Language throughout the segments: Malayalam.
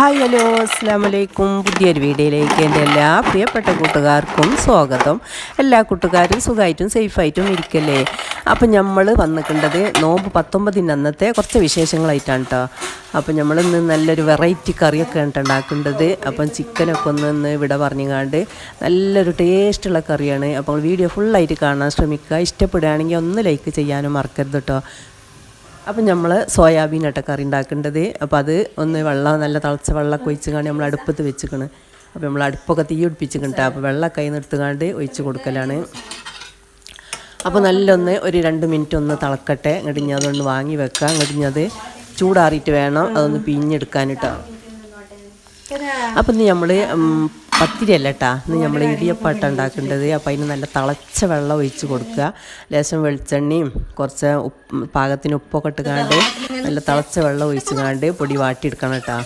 ഹായ് ഹലോ അസ്സാം വലൈക്കും പുതിയൊരു വീഡിയോയിലേക്ക് എന്റെ എല്ലാ പ്രിയപ്പെട്ട കൂട്ടുകാർക്കും സ്വാഗതം. എല്ലാ കൂട്ടുകാരും സുഖമായിട്ടും സേഫായിട്ടും ഇരിക്കല്ലേ? അപ്പം നമ്മൾ വന്നിട്ടുണ്ടത് നോമ്പ് പത്തൊമ്പതിന് അന്നത്തെ കുറച്ച് വിശേഷങ്ങളായിട്ടാണ് കേട്ടോ അപ്പം നമ്മൾ ഇന്ന് നല്ലൊരു വെറൈറ്റി കറിയൊക്കെ ഉണ്ടാക്കേണ്ടത്. അപ്പം ചിക്കനൊക്കെ ഒന്ന് ഇന്ന് ഇവിടെ പറഞ്ഞുകാണ്ട് നല്ലൊരു ടേസ്റ്റുള്ള കറിയാണ്. അപ്പോൾ വീഡിയോ ഫുള്ളായിട്ട് കാണാൻ ശ്രമിക്കുക. ഇഷ്ടപ്പെടുകയാണെങ്കിൽ ഒന്ന് ലൈക്ക് ചെയ്യാനും മറക്കരുത് കേട്ടോ അപ്പം നമ്മൾ സോയാബീൻ കറി ഉണ്ടാക്കേണ്ടത് അപ്പോൾ അത് ഒന്ന് വെള്ളം നല്ല തിളച്ച വെള്ളമൊക്കെ ഒഴിച്ച് കാണി നമ്മൾ അടുപ്പത്ത് വെച്ചിക്കണ്. അപ്പോൾ നമ്മൾ അടുപ്പൊക്കെ തീ പിടിപ്പിച്ചിട്ടുണ്ട് അപ്പോൾ വെള്ളം കൈ നിർത്തുകാണ്ട് ഒഴിച്ച് കൊടുക്കലാണ്. അപ്പോൾ നല്ലൊന്ന് ഒരു രണ്ട് മിനിറ്റ് ഒന്ന് തിളക്കട്ടെ. എന്നിട്ട് ഞാൻ അതൊന്ന് വാങ്ങി വെക്കാം. എന്നിട്ട് ഞാൻ അത് ചൂടാറിയിട്ട് വേണം. അതൊന്ന് പിഞ്ഞെടുക്കാനിട്ടാണ് അപ്പം നമ്മൾ പത്തിരി അല്ല കേട്ടാ ഇന്ന് നമ്മൾ ഇടിയപ്പാട്ട ഉണ്ടാക്കേണ്ടത്. അപ്പം അതിന് നല്ല തിളച്ച വെള്ളം ഒഴിച്ച് കൊടുക്കുക. ലേശം വെളിച്ചെണ്ണയും കുറച്ച് ഉപ്പ് പാകത്തിന് ഉപ്പൊക്കെ ഇട്ടുകാണ്ട് നല്ല തിളച്ച വെള്ളം ഒഴിച്ച് കാണ്ട് പൊടി വാട്ടിയെടുക്കണം കേട്ടാ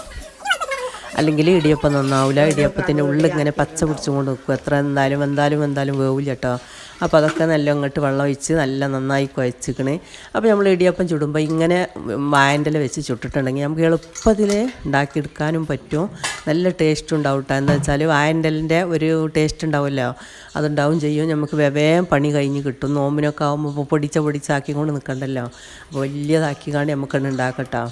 അല്ലെങ്കിൽ ഇടിയപ്പം നന്നാവില്ല ഇടിയപ്പത്തിന്റെ ഉള്ളിൽ ഇങ്ങനെ പച്ച പിടിച്ചുകൊണ്ട് നിൽക്കും. എത്ര എന്തായാലും എന്തായാലും എന്തായാലും വേവില്ല കേട്ടോ അപ്പോൾ അതൊക്കെ നല്ല അങ്ങോട്ട് വെള്ളം ഒഴിച്ച് നല്ല നന്നായി കുഴച്ചിക്കണേ. അപ്പോൾ നമ്മൾ ഇടിയപ്പം ചുടുമ്പോൾ ഇങ്ങനെ വായന്റെ വെച്ച് ചുട്ടിട്ടുണ്ടെങ്കിൽ നമുക്ക് എളുപ്പത്തിൽ ഉണ്ടാക്കിയെടുക്കാനും പറ്റും. നല്ല ടേസ്റ്റ് ഉണ്ടാവും കേട്ടോ എന്താ വെച്ചാൽ വായന്റെലിന്റെ ഒരു ടേസ്റ്റ് ഉണ്ടാവുമല്ലോ? അതുണ്ടാവും ചെയ്യും. നമുക്ക് വെവേം പണി കഴിഞ്ഞ് കിട്ടും. നോമ്പിനൊക്കെ ആകുമ്പോൾ പൊടിച്ച പൊടിച്ചാക്കി കൊണ്ട് നിൽക്കണ്ടല്ലോ അപ്പോൾ വലിയതാക്കി കാണി നമുക്കൊന്ന് ഉണ്ടാക്കട്ടോ.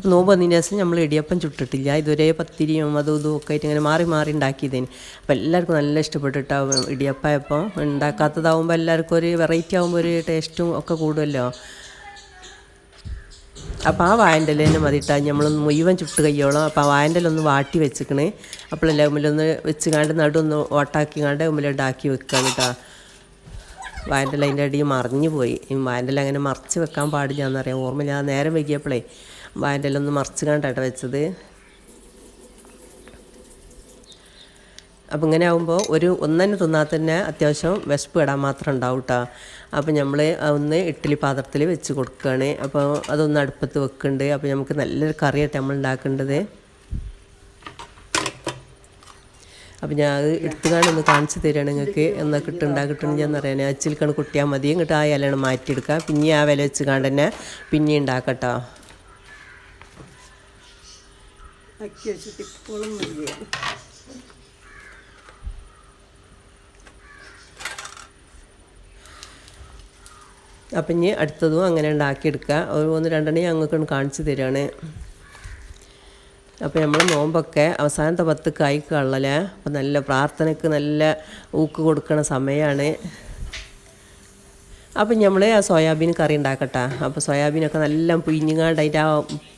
അപ്പോൾ നോമ്പ് വന്നതിന് ശേഷം നമ്മൾ ഇടിയപ്പം ചുട്ടിട്ടില്ല. ഇതുവരെ പത്തിരിയും അതും ഇതും ഒക്കെ ആയിട്ട് ഇങ്ങനെ മാറി മാറി ഉണ്ടാക്കിയതിന്. അപ്പോൾ എല്ലാവർക്കും നല്ല ഇഷ്ടപ്പെട്ടിട്ടാവും ഇടിയപ്പയപ്പം. ഉണ്ടാക്കാത്തതാവുമ്പോൾ എല്ലാവർക്കും ഒരു വെറൈറ്റി ആകുമ്പോൾ ഒരു ടേസ്റ്റും ഒക്കെ കൂടുമല്ലോ അപ്പോൾ ആ വായന്റെ ഇലേനെ മതിയിട്ടാ നമ്മൾ മുഴുവൻ ചുട്ട് കയ്യോളം. അപ്പോൾ ആ വായന്റെ ഒന്ന് വാട്ടി വെച്ചിക്കണേ. അപ്പോഴല്ലേ ഉമ്മിലൊന്ന് വെച്ച് കാണ്ട് നടുവൊന്ന് ഓട്ടാക്കി കാണ്ട് ഉമ്മിലുണ്ടാക്കി വെക്കാൻ കേട്ടോ വായന്റെ അതിന്റെ അടിയിൽ മറിഞ്ഞു പോയി. വാൻഡല അങ്ങനെ മറിച്ച് വെക്കാൻ പാടില്ല എന്നറിയാം. ഓർമ്മയില്ല ആ നേരം വൈകിയപ്പോഴേ വാൻഡലൊന്ന് മറിച്ച് കണ്ടാട്ടോ വെച്ചത്. അപ്പം ഇങ്ങനെ ആകുമ്പോൾ ഒരു ഒന്നന്നെ തിന്നാൽ തന്നെ അത്യാവശ്യം വിശപ്പ് ഇടാൻ മാത്രം ഉണ്ടാവും കേട്ടോ അപ്പം നമ്മൾ ഒന്ന് ഇഡ്ഡലി പാത്രത്തിൽ വെച്ച് കൊടുക്കുകയാണ്. അപ്പോൾ അതൊന്ന് അടുപ്പത്ത് വെക്കുന്നുണ്ട്. അപ്പോൾ നമുക്ക് നല്ലൊരു കറിയായിട്ട് നമ്മൾ ഉണ്ടാക്കേണ്ടത്. അപ്പം ഞാൻ അത് എടുത്തുകാണ്ട് ഒന്ന് കാണിച്ചു തരികയാണ് നിങ്ങൾക്ക് എന്നാൽ കിട്ടുണ്ടാ കിട്ടണമെങ്കിൽ എന്നറിയാൻ അച്ചിൽക്കണ് കുട്ടിയാൽ മതി. ഇങ്ങോട്ട് ആ ഇലയാണ് മാറ്റിയെടുക്കുക പിന്നെ ആ വില വെച്ച് കാണ്ട് തന്നെ പിന്നെ ഉണ്ടാക്കട്ടോ. അപ്പം ഇനി അടുത്തതും അങ്ങനെ ഉണ്ടാക്കിയെടുക്കുക ഒരു ഒന്ന് രണ്ടെണ്ണം ഞങ്ങൾക്ക് കാണിച്ചു തരികയാണ് അപ്പോൾ നമ്മൾ നോമ്പൊക്കെ അവസാനത്തെ പത്ത് കായ്ക്കുള്ളല്ലേ അപ്പം നല്ല പ്രാർത്ഥനയ്ക്ക് നല്ല ഊക്ക് കൊടുക്കണ സമയമാണ് അപ്പം നമ്മൾ ആ സോയാബീൻ കറി ഉണ്ടാക്കട്ടെ അപ്പോൾ സോയാബീനൊക്കെ നല്ല പിഴിഞ്ഞുകാണ്ട് അതിന്റെ ആ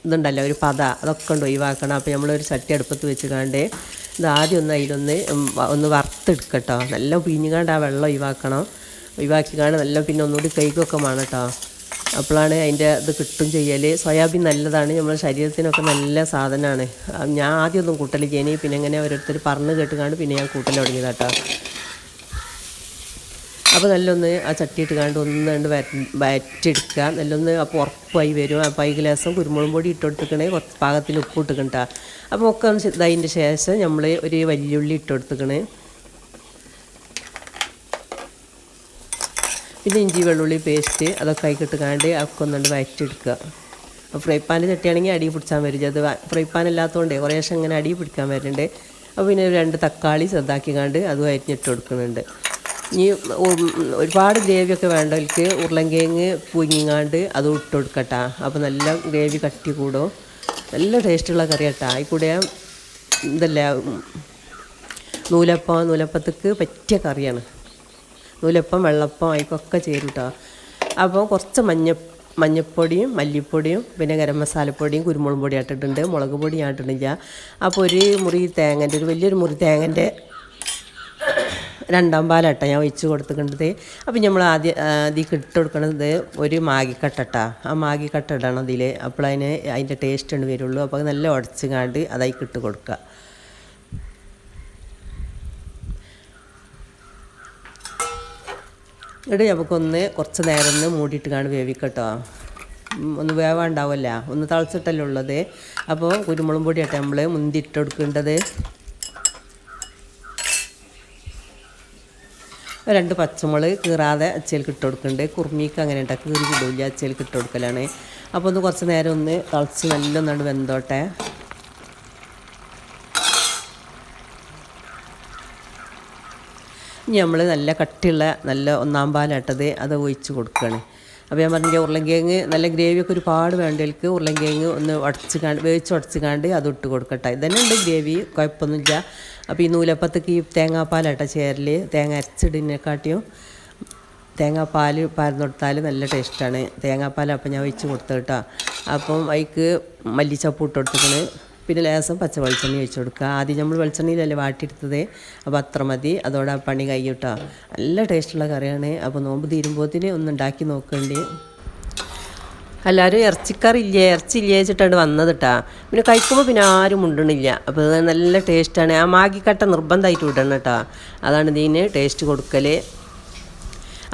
ഇതുണ്ടല്ലോ ഒരു പത അതൊക്കെ ഉണ്ട് ഒഴിവാക്കണം. അപ്പോൾ നമ്മളൊരു ചട്ടി അടുപ്പത്ത് വെച്ചുകാണ്ട് ഇത് ആദ്യം ഒന്ന് അതിലൊന്ന് ഒന്ന് വറുത്തെടുക്കട്ടോ. നല്ല പിഴിഞ്ഞുകാണ്ട് ആ വെള്ളം ഒഴിവാക്കണം. ഒഴിവാക്കിക്കാണ്ട് നല്ല പിന്നെ ഒന്നുകൂടി കൈക്കൊക്കെ വേണം കേട്ടോ അപ്പോഴാണ് അതിന്റെ ഇത് കിട്ടും ചെയ്യൽ സോയാബീൻ നല്ലതാണ്. നമ്മുടെ ശരീരത്തിനൊക്കെ നല്ല സാധനമാണ്. ഞാൻ ആദ്യമൊന്നും കൂട്ടലിക്കേനി പിന്നെ ഇങ്ങനെ ഓരോരുത്തർ പറഞ്ഞ് കേട്ടുകാണ്ട് പിന്നെ ഞാൻ കൂട്ടൽ തുടങ്ങിയതാട്ടോ. അപ്പോൾ നല്ലൊന്ന് ആ ചട്ടിയിട്ട് കാണ്ട് ഒന്ന് രണ്ട് വരച്ചെടുക്കുക നല്ലൊന്ന് അപ്പോൾ ഉറപ്പായി വരും. അപ്പോൾ ഈ ഗ്ലാസും കുരുമുളകും പൊടി ഇട്ട് കുറച്ച് പാകത്തിന് ഉപ്പ് ഇട്ടുക്കണ്ട അപ്പോൾ ഒക്കെ ഇതതിന്റെ ശേഷം നമ്മൾ ഒരു വലിയുള്ളി ഇട്ട് കൊടുത്തിക്കണേ പിന്നെ ഇഞ്ചി വെള്ളുള്ളി പേസ്റ്റ് അതൊക്കെ ആയിക്കിട്ട് കാണ്ട് ഒക്കെ ഒന്നുകൊണ്ട് വയറ്റെടുക്കുക അപ്പോൾ ഫ്രൈ പാനിൽ തട്ടിയാണെങ്കിൽ അടി പിടിച്ചാൻ വരും. അത് ഫ്രൈ പാൻ ഇല്ലാത്തതുകൊണ്ടേ കുറേശ്ശെ ഇങ്ങനെ അടി പിടിക്കാൻ വരുന്നുണ്ട്. അപ്പോൾ പിന്നെ രണ്ട് തക്കാളി ചെറുതാക്കി കാണ്ട് അതും അരിഞ്ഞിട്ട് കൊടുക്കുന്നുണ്ട്. ഇനി ഒരുപാട് ഗ്രേവിയൊക്കെ വേണ്ടവർക്ക് ഉരുളൻകിഴങ്ങ് പുങ്ങിങ്ങാണ്ട് അത് ഇട്ട് കൊടുക്കട്ടാ. അപ്പോൾ നല്ല ഗ്രേവി കട്ടി കൂടും. നല്ല ടേസ്റ്റുള്ള കറി കേട്ടാ ഈ കൂടെ ഇതല്ല നൂലപ്പം നൂലപ്പത്തേക്ക് പറ്റിയ കറിയാണ്. നൂലപ്പം വെള്ളപ്പം ആയിക്കൊക്കെ ചേരും കേട്ടോ അപ്പോൾ കുറച്ച് മഞ്ഞ മഞ്ഞപ്പൊടിയും മല്ലിപ്പൊടിയും പിന്നെ ഗരം മസാലപ്പൊടിയും കുരുമുളക് പൊടി ആട്ടിട്ടുണ്ട്. മുളക് പൊടി ആട്ടിട്ടില്ല. അപ്പോൾ ഒരു മുറി തേങ്ങന്റെ ഒരു വലിയൊരു മുറി തേങ്ങന്റെ രണ്ടാം പാലട്ട ഞാൻ ഒഴിച്ച് കൊടുത്തിട്ടുണ്ട് അപ്പം നമ്മൾ ആദ്യം അതിൽ ഇട്ട് കൊടുക്കണത് ഒരു മാഗിക്കട്ടട്ട. ആ മാഗിക്കട്ട ഇടണം അതിൽ അപ്പോൾ അതിന് അതിന്റെ ടേസ്റ്റ് ഉണ്ട് വരുള്ളൂ. അപ്പോൾ നല്ല ഉടച്ചു കാണ്ട് അതായി ഇട്ട് കൊടുക്കുക എന്നിട്ട് നമുക്കൊന്ന് കുറച്ച് നേരം ഒന്ന് മൂടിയിട്ട് കാണും വേവിക്കട്ടോ ഒന്ന് വേവാണ്ടാവല്ല? ഒന്ന് തളച്ചിട്ടല്ലേ ഉള്ളത്. അപ്പോൾ കുരുമുളക് പൊടിയാട്ടെ നമ്മൾ മുന്തി ഇട്ട് കൊടുക്കേണ്ടത്. രണ്ട് പച്ചമുളക് കീറാതെ അച്ചയിലേക്ക് ഇട്ട് കൊടുക്കുന്നുണ്ട് കുറുമിക്ക് അങ്ങനെ ഉണ്ടാക്കി കീറി കിടില്ല അച്ചയിലേക്ക് ഇട്ട് കൊടുക്കലാണ്. അപ്പോൾ ഒന്ന് കുറച്ച് നേരം ഒന്ന് തളിച്ച് നല്ലൊന്നാണ് വെന്തോട്ടെ. ഇനി നമ്മൾ നല്ല കട്ടിയുള്ള നല്ല ഒന്നാം പാലാട്ടത് അത് ഒഴിച്ച് കൊടുക്കുകയാണ്. അപ്പോൾ ഞാൻ പറഞ്ഞില്ല ഉരുളൻകിഴങ്ങ് നല്ല ഗ്രേവിയൊക്കെ ഒരുപാട് വേണ്ടവർക്ക് ഉരുളൻകിഴങ്ങ് ഒന്ന് ഉടച്ച് കാണ്ട് വേവിച്ച് ഉടച്ച് കാണ്ട് അത് ഇട്ട് കൊടുക്കട്ടെ. ഇതന്നെ ഉണ്ട് ഗ്രേവി കുഴപ്പമൊന്നുമില്ല. അപ്പോൾ ഈ നൂലപ്പത്തേക്ക് ഈ തേങ്ങാപ്പാലാട്ട ചേരൽ തേങ്ങ അരച്ചിടിനെക്കാട്ടിയും തേങ്ങാപ്പാൽ പാർന്ന് കൊടുത്താൽ നല്ല ടേസ്റ്റാണ്. തേങ്ങാപ്പാൽ അപ്പം ഞാൻ ഒഴിച്ച് കൊടുത്തു കേട്ടോ. അപ്പം അതിക്ക് മല്ലിച്ചപ്പ് ഇട്ട് കൊടുത്തിട്ട് പിന്നെ ലേസം പച്ച വെളിച്ചെണ്ണ ഒഴിച്ച് കൊടുക്കുക. ആദ്യം നമ്മൾ വെളിച്ചെണ്ണയിലല്ലേ വാട്ടിയെടുത്തത്? അപ്പോൾ അത്ര മതി. അതോടെ പണി കഴിയൂട്ടോ നല്ല ടേസ്റ്റുള്ള കറിയാണ്. അപ്പോൾ നോമ്പ് തീരുമ്പോഴത്തിന് ഒന്ന് ഉണ്ടാക്കി നോക്കേണ്ടി. എല്ലാവരും ഇറച്ചിക്കറി ഇല്ല ഇറച്ചി ഇല്ലേ വെച്ചിട്ടാണ് വന്നത് കേട്ടാ പിന്നെ കഴിക്കുമ്പോൾ പിന്നെ ആരും മുണ്ടണില്ല. അപ്പോൾ നല്ല ടേസ്റ്റാണ്. ആ മാഗിക്കട്ട നിർബന്ധമായിട്ട് വിടണം കേട്ടോ അതാണ് ഇതിന് ടേസ്റ്റ് കൊടുക്കൽ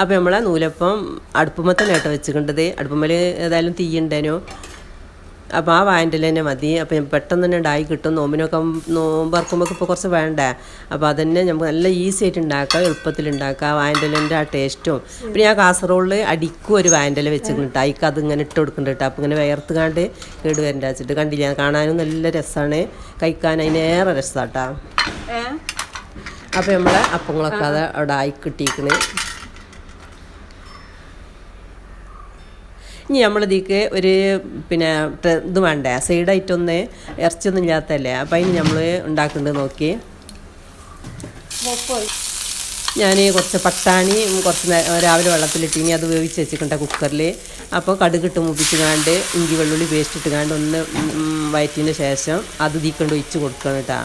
അപ്പോൾ നമ്മളെ നൂലപ്പം അടുപ്പുമ്മ തന്നെ കേട്ടോ വെച്ചിട്ടുണ്ടത് അടുപ്പുമ്മൽ ഏതായാലും തീയുണ്ടേനു അപ്പോൾ ആ വാൻഡിൽ തന്നെ മതി. അപ്പോൾ പെട്ടെന്ന് തന്നെ ഉണ്ടായി കിട്ടും. നോമ്പിനൊക്കെ നോമ്പറക്കുമ്പോൾ ഇപ്പോൾ കുറച്ച് വേണ്ടേ? അപ്പോൾ അതന്നെ നമുക്ക് നല്ല ഈസി ആയിട്ട് ഉണ്ടാക്കാം എളുപ്പത്തിൽ ഉണ്ടാക്കാം വാൻഡലിന്റെ ആ ടേസ്റ്റും പിന്നെ ഞാൻ കാസറോളിൽ അടിക്കും ഒരു വായന്റെല വെച്ചിട്ടുണ്ട്. അതിക്ക് അത് ഇങ്ങനെ ഇട്ട് കൊടുക്കുന്നുണ്ട് കേട്ടോ അപ്പോൾ ഇങ്ങനെ വേർത്ത് കാണ്ട് കേട് വരണ്ട വെച്ചിട്ട് കണ്ടില്ല കാണാനും നല്ല രസമാണ് കഴിക്കാൻ അതിനേറെ രസമാണ് കേട്ടോ അപ്പോൾ നമ്മളെ അപ്പങ്ങളൊക്കെ അത് അവിടെ ആയി കിട്ടിയിരിക്കണ് ഇനി നമ്മളിതിക്ക് ഒരു പിന്നെ ഇത് വേണ്ടേ? സൈഡായിട്ടൊന്ന് ഇറച്ചിയൊന്നും ഇല്ലാത്തല്ലേ അപ്പം അതിന് നമ്മൾ ഉണ്ടാക്കുന്നുണ്ട് നോക്കി. ഞാൻ കുറച്ച് പട്ടാണി കുറച്ച് രാവിലെ വെള്ളത്തിലിട്ട് ഇനി അത് വേവിച്ച് വെച്ചിട്ടുണ്ട് കുക്കറിൽ അപ്പോൾ കടുകിട്ട് മുപ്പിച്ചുകാണ്ട് ഇഞ്ചി വെള്ളുള്ളി പേസ്റ്റ് ഇട്ടുകാണ്ട് ഒന്ന് വയറ്റിന് ശേഷം അത് തീക്കൊണ്ട് ഒഴിച്ച് കൊടുക്കണം കേട്ടോ.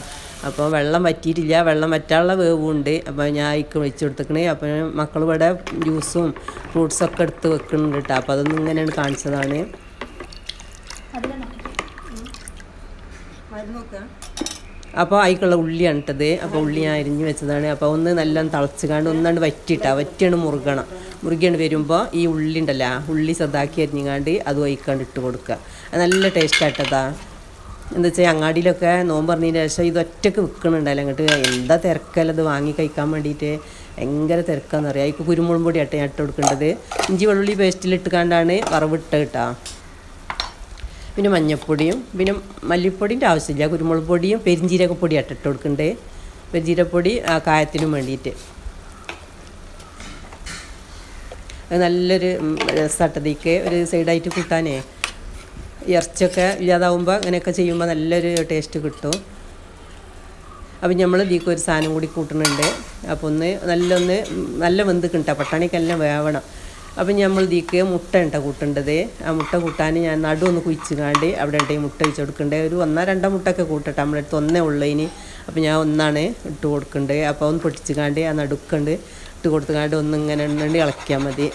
അപ്പോൾ വെള്ളം വറ്റിയിട്ടില്ല. വെള്ളം വറ്റാനുള്ള വേവുണ്ട്. അപ്പോൾ ഞാൻ ഇക്ക് വെച്ച് കൊടുത്തേക്കണേ. അപ്പോൾ മക്കൾ ഇവിടെ ജ്യൂസും ഫ്രൂട്ട്സൊക്കെ എടുത്ത് വെക്കുന്നുണ്ട് കേട്ടോ അപ്പോൾ അതൊന്നും ഇങ്ങനെയാണ് കാണിച്ചതാണ്. അപ്പോൾ അതിക്കുള്ള ഉള്ളിയാണ് ഇട്ടത് അപ്പോൾ ഉള്ളി ഞാൻ അരിഞ്ഞ് വെച്ചതാണ്. അപ്പോൾ ഒന്ന് നല്ല തിളച്ച് കാണ്ട് ഒന്നാണ്ട് വറ്റിയിട്ടാ വറ്റിയാണ് മുറുകണം. മുറുകിയാണ് വരുമ്പോൾ ഈ ഉള്ളി ഉണ്ടല്ലോ ഉള്ളി ചെറുതാക്കി അരിഞ്ഞുകാണ്ട് അത് വൈക്കാണ്ട് ഇട്ട് കൊടുക്കുക നല്ല ടേസ്റ്റ് ആയിട്ടതാ എന്താ വെച്ചാൽ അങ്ങാടിയിലൊക്കെ നോമ്പ് പറഞ്ഞതിന് ശേഷം ഇത് ഒറ്റയ്ക്ക് വിൽക്കണുണ്ടല്ലോ അങ്ങോട്ട് എന്താ തിരക്കല്ലത് വാങ്ങി കഴിക്കാൻ വേണ്ടിയിട്ട് ഭയങ്കര തിരക്കാന്ന് പറയാം. അതിക്ക് കുരുമുളക് പൊടി ആട്ടെ ഞാൻ ഇട്ട് കൊടുക്കേണ്ടത്. ഇഞ്ചി വെള്ളുള്ളി പേസ്റ്റിലിട്ട് കാണ്ടാണ് വറവിട്ട് കേട്ടോ. പിന്നെ മഞ്ഞൾപ്പൊടിയും പിന്നെ മല്ലിപ്പൊടിന്റെ ആവശ്യമില്ല. കുരുമുളക് പൊടിയും പെരിഞ്ജീരകപ്പൊടി ഇട്ട് കൊടുക്കണ്ടേ. പെരിഞ്ചീരപ്പൊടി കായത്തിനും വേണ്ടിയിട്ട് നല്ലൊരു രസട്ടതിക്ക് ഒരു സൈഡായിട്ട് കൂട്ടാനേ. ഇറച്ചിയൊക്കെ ഇല്ലാതാവുമ്പോൾ അങ്ങനെയൊക്കെ ചെയ്യുമ്പോൾ നല്ലൊരു ടേസ്റ്റ് കിട്ടും. അപ്പം നമ്മൾ ഇതിക്ക് ഒരു സാധനം കൂടി കൂട്ടുന്നുണ്ട് അപ്പോൾ ഒന്ന് നല്ലൊന്ന് നല്ല വെന്ത് കിട്ടുക പട്ടാണിക്കെല്ലാം വേവണം. അപ്പം നമ്മൾ ഇതിക്ക് മുട്ട ഉണ്ട കൂട്ടേണ്ടത്. ആ മുട്ട കൂട്ടാൻ ഞാൻ നടു ഒന്ന് കുഴിച്ച് കാണ്ട് അവിടെ ഉണ്ട് മുട്ട വെച്ച് കൊടുക്കണ്ടേ. ഒരു ഒന്നോ രണ്ടോ മുട്ടൊക്കെ കൂട്ടട്ടെ. നമ്മളെടുത്ത് ഒന്നേ ഒന്നേ ഇനി. അപ്പം ഞാൻ ഒന്നാണ് ഇട്ട് കൊടുക്കേണ്ടത് അപ്പോൾ ഒന്ന് പൊട്ടിച്ച് കാണ്ട് ആ നടുക്കുണ്ട് ഇട്ട് കൊടുത്ത് കാണ്ട് ഒന്ന് ഇങ്ങനെ ഉണ്ടെങ്കിൽ ഇളക്കിയാൽ മതി.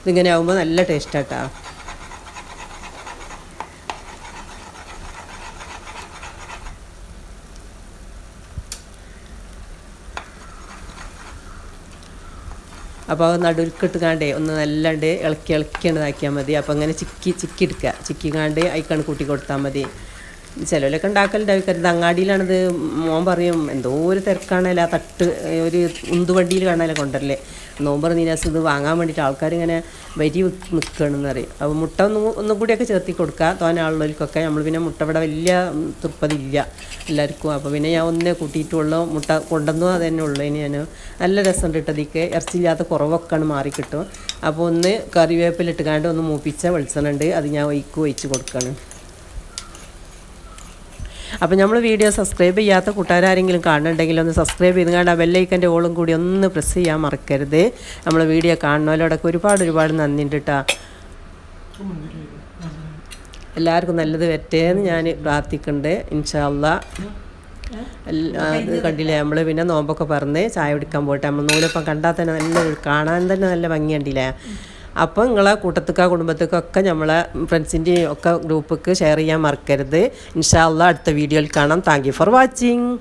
ഇതിങ്ങനെ ആകുമ്പോൾ നല്ല ടേസ്റ്റാട്ടാ അപ്പോൾ അത് നടുവിൽക്കിട്ട് കാണ്ടേ ഒന്ന് നല്ലാണ്ട് ഇളക്കി ഇളക്കി ഉണ്ടാക്കിയാൽ മതി. അപ്പോൾ അങ്ങനെ ചിക്കി ചിക്കി എടുക്കുക. ചിക്കി കാണ്ട് അയക്കാണ് കൂട്ടി കൊടുത്താൽ മതി. ചിലവരൊക്കെ ഉണ്ടാക്കലുണ്ടാവിക്കരുത് അങ്ങാടിയിലാണിത്. മോൻ പറയും എന്തോ ഒരു തിരക്കാണല്ലോ തട്ട് ഒരു ഉന്തുവണ്ടിയിൽ കാണാനല്ലേ കൊണ്ടല്ലേ നോമ്പർ നീനാസ് ഇത് വാങ്ങാൻ വേണ്ടിയിട്ട് ആൾക്കാരിങ്ങനെ വരി നിൽക്കണമെന്ന് പറയും. അപ്പോൾ മുട്ട ഒന്ന് ഒന്നും കൂടിയൊക്കെ ചേർത്തി കൊടുക്കുക. തോനെ ആളുകൾക്കൊക്കെ നമ്മൾ പിന്നെ മുട്ട ഇവിടെ വലിയ തൃപ്പതില്ല എല്ലാവർക്കും. അപ്പോൾ പിന്നെ ഞാൻ ഒന്നേ കൂട്ടിയിട്ടുള്ളൂ. മുട്ട കൊണ്ടുവന്നു അത് തന്നെ ഉള്ളൂ. ഇനി ഞാൻ നല്ല രസം ഇട്ടതിക്ക്. ഇറച്ചില്ലാത്ത കുറവൊക്കെയാണ് മാറിക്കിട്ടും അപ്പോൾ ഒന്ന് കറിവേപ്പിലിട്ട് കണ്ട് ഒന്ന് മൂപ്പിച്ച വെളിച്ചെണ്ണ ഉണ്ട്. അത് ഞാൻ ഒഴിക്ക് ഒഴിച്ച് കൊടുക്കണം. അപ്പോൾ നമ്മൾ വീഡിയോ സബ്സ്ക്രൈബ് ചെയ്യാത്ത കൂട്ടുകാരെങ്കിലും കാണുന്നുണ്ടെങ്കിൽ ഒന്ന് സബ്സ്ക്രൈബ് ചെയ്ത് കണ്ട് ആ ബെല്ലൈക്കന്റെ ഓളും കൂടി ഒന്ന് പ്രസ് ചെയ്യാൻ മറക്കരുത്. നമ്മൾ വീഡിയോ കാണുന്നവരോടൊക്കെ ഒരുപാട് ഒരുപാട് നന്ദിയുണ്ട് കേട്ടോ എല്ലാവർക്കും നല്ലത് വരട്ടേന്ന് ഞാൻ പ്രാർത്ഥിക്കുന്നുണ്ട് ഇൻഷാല്ല അത് കണ്ടില്ലേ? നമ്മൾ പിന്നെ നോമ്പൊക്കെ പറഞ്ഞ് ചായ കുടിക്കാൻ പോയിട്ട് നമ്മൾ നൂലപ്പം കണ്ടാൽ തന്നെ നല്ല കാണാൻ തന്നെ നല്ല ഭംഗി കണ്ടില്ലേ അപ്പോൾ നിങ്ങളെ കൂട്ടത്തേക്കാ കുടുംബത്തേക്കൊക്കെ നമ്മളെ ഫ്രണ്ട്സിന്റെയും ഒക്കെ ഗ്രൂപ്പ് ഷെയർ ചെയ്യാൻ മറക്കരുത്. ഇൻഷാല്ല അടുത്ത വീഡിയോയിൽ കാണാം. Thank you for watching